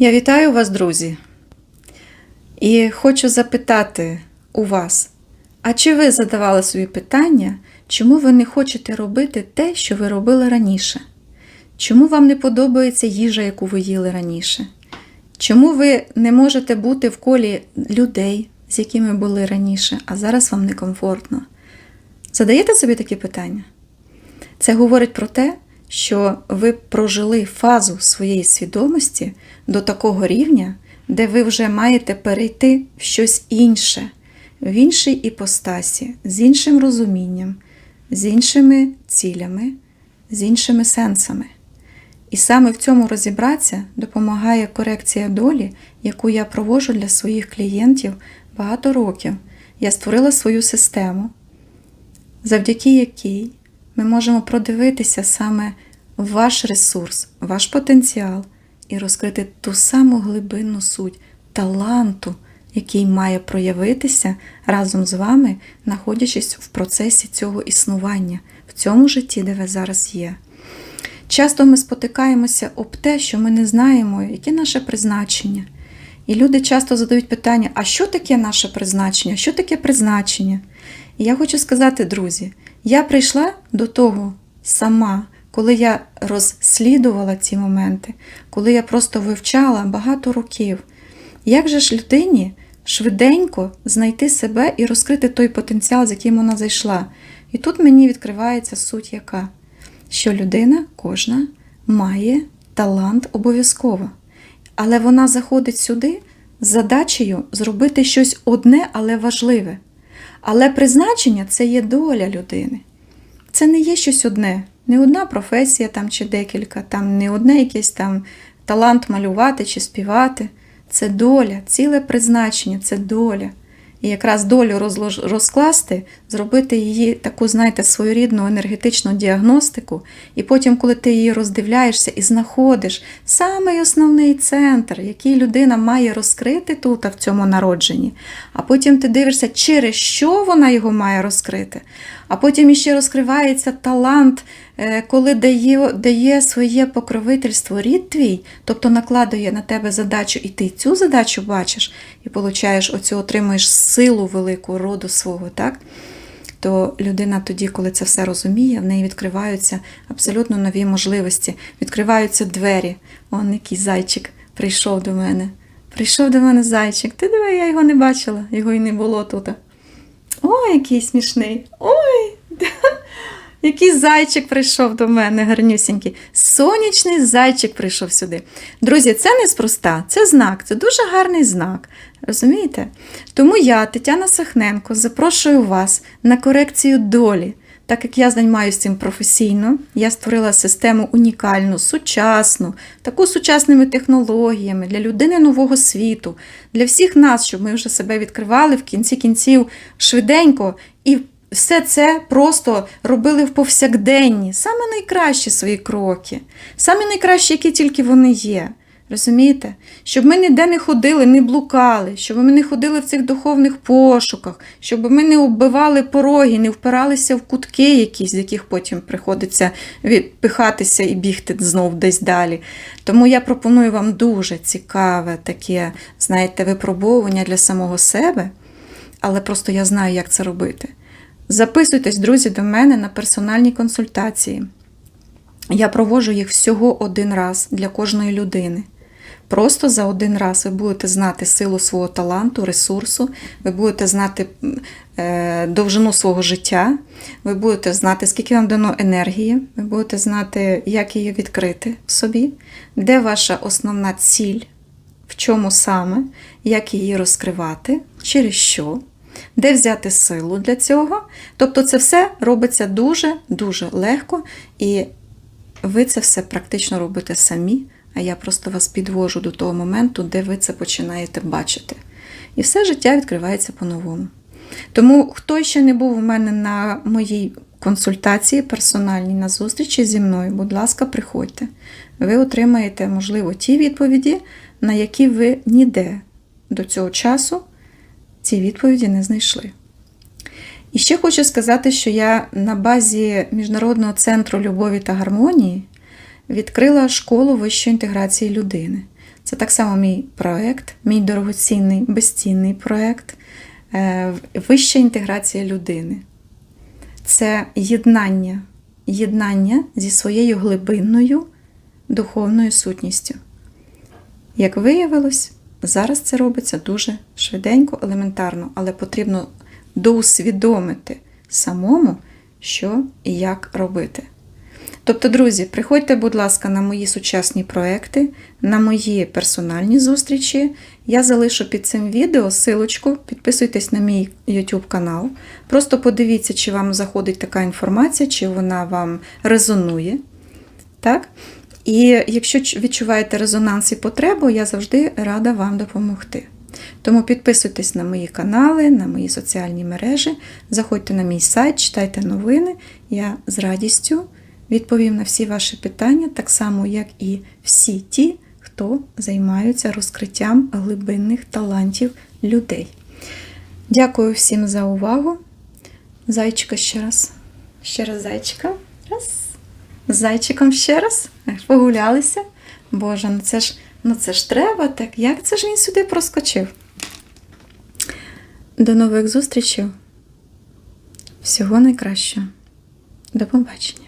Я вітаю вас, друзі, і хочу запитати у вас, а чи ви задавали собі питання, чому ви не хочете робити те, що ви робили раніше? Чому вам не подобається їжа, яку ви їли раніше? Чому ви не можете бути в колі людей, з якими були раніше, а зараз вам некомфортно? Задаєте собі такі питання? Це говорить про те, що ви прожили фазу своєї свідомості до такого рівня, де ви вже маєте перейти в щось інше, в іншій іпостасі, з іншим розумінням, з іншими цілями, з іншими сенсами. І саме в цьому розібратися допомагає корекція долі, яку я проводжу для своїх клієнтів багато років. Я створила свою систему, завдяки якій ми можемо продивитися саме ваш ресурс, ваш потенціал і розкрити ту саму глибинну суть таланту, який має проявитися разом з вами, знаходячись в процесі цього існування, в цьому житті, де ви зараз є. Часто ми спотикаємося об те, що ми не знаємо, яке наше призначення. І люди часто задають питання: а що таке наше призначення? Що таке призначення? Я хочу сказати, друзі, я прийшла до того сама, коли я розслідувала ці моменти, коли я просто вивчала багато років. Як же ж людині швиденько знайти себе і розкрити той потенціал, з яким вона зайшла? І тут мені відкривається суть яка? Що людина кожна має талант обов'язково. Але вона заходить сюди з задачею зробити щось одне, але важливе. Але призначення це є доля людини. Це не є щось одне, не одна професія там чи декілька, там не одне якийсь там талант малювати чи співати. Це доля, ціле призначення, це доля. І якраз долю розкласти, зробити її таку, знаєте, своєрідну енергетичну діагностику, і потім, коли ти її роздивляєшся і знаходиш самий основний центр, який людина має розкрити тут, в цьому народженні, а потім ти дивишся, через що вона його має розкрити. А потім іще розкривається талант, коли дає, дає своє покровительство рід твій, тобто накладує на тебе задачу, і ти цю задачу бачиш, і получаєш оцю, отримуєш силу велику роду свого, так? То людина тоді, коли це все розуміє, в неї відкриваються абсолютно нові можливості, відкриваються двері. Он який зайчик прийшов до мене. Прийшов до мене зайчик. Ти диви, я його не бачила, його і не було тут. Ой, який смішний. Ой, який зайчик прийшов до мене, гарнюсінький. Сонячний зайчик прийшов сюди. Друзі, це неспроста, це знак, це дуже гарний знак. Розумієте? Тому я, Тетяна Сахненко, запрошую вас на корекцію долі. Так як я займаюся цим професійно, я створила систему унікальну, сучасну, таку сучасними технологіями для людини нового світу, для всіх нас, щоб ми вже себе відкривали в кінці кінців швиденько і все це просто робили в повсякденні, саме найкращі свої кроки, саме найкращі, які тільки вони є. Розумієте? Щоб ми ніде не ходили, не блукали, щоб ми не ходили в цих духовних пошуках, щоб ми не оббивали пороги, не впиралися в кутки якісь, з яких потім приходиться відпихатися і бігти знов десь далі. Тому я пропоную вам дуже цікаве таке, знаєте, випробовування для самого себе, але просто я знаю, як це робити. Записуйтесь, друзі, до мене на персональні консультації. Я проводжу їх всього один раз для кожної людини. Просто за один раз ви будете знати силу свого таланту, ресурсу, ви будете знати е, довжину свого життя, ви будете знати, скільки вам дано енергії, ви будете знати, як її відкрити в собі, де ваша основна ціль, в чому саме, як її розкривати, через що, де взяти силу для цього. Тобто це все робиться дуже-дуже легко, і ви це все практично робите самі, а я просто вас підвожу до того моменту, де ви це починаєте бачити. І все життя відкривається по-новому. Тому, хто ще не був у мене на моїй консультації персональній на зустрічі зі мною, будь ласка, приходьте. Ви отримаєте, можливо, ті відповіді, на які ви ніде до цього часу ці відповіді не знайшли. І ще хочу сказати, що я на базі Міжнародного центру любові та гармонії відкрила школу вищої інтеграції людини. Це так само мій проект, мій дорогоцінний, безцінний проект, е, вища інтеграція людини. Це єднання, єднання зі своєю глибинною духовною сутністю. Як виявилось, зараз це робиться дуже швиденько, елементарно, але потрібно доусвідомити самому, що і як робити. Тобто, друзі, приходьте, будь ласка, на мої сучасні проекти, на мої персональні зустрічі. Я залишу під цим відео силочку, підписуйтесь на мій YouTube канал. Просто подивіться, чи вам заходить така інформація, чи вона вам резонує. Так? І якщо відчуваєте резонанс і потребу, я завжди рада вам допомогти. Тому підписуйтесь на мої канали, на мої соціальні мережі, заходьте на мій сайт, читайте новини. Я з радістю відповім на всі ваші питання, так само, як і всі ті, хто займаються розкриттям глибинних талантів людей. Дякую всім за увагу. Зайчика ще раз. Ще раз зайчика. Раз. З зайчиком ще раз. Погулялися. Боже, ну це ж, ну це ж треба так. Як це ж він сюди проскочив? До нових зустрічей. Всього найкращого. До побачення.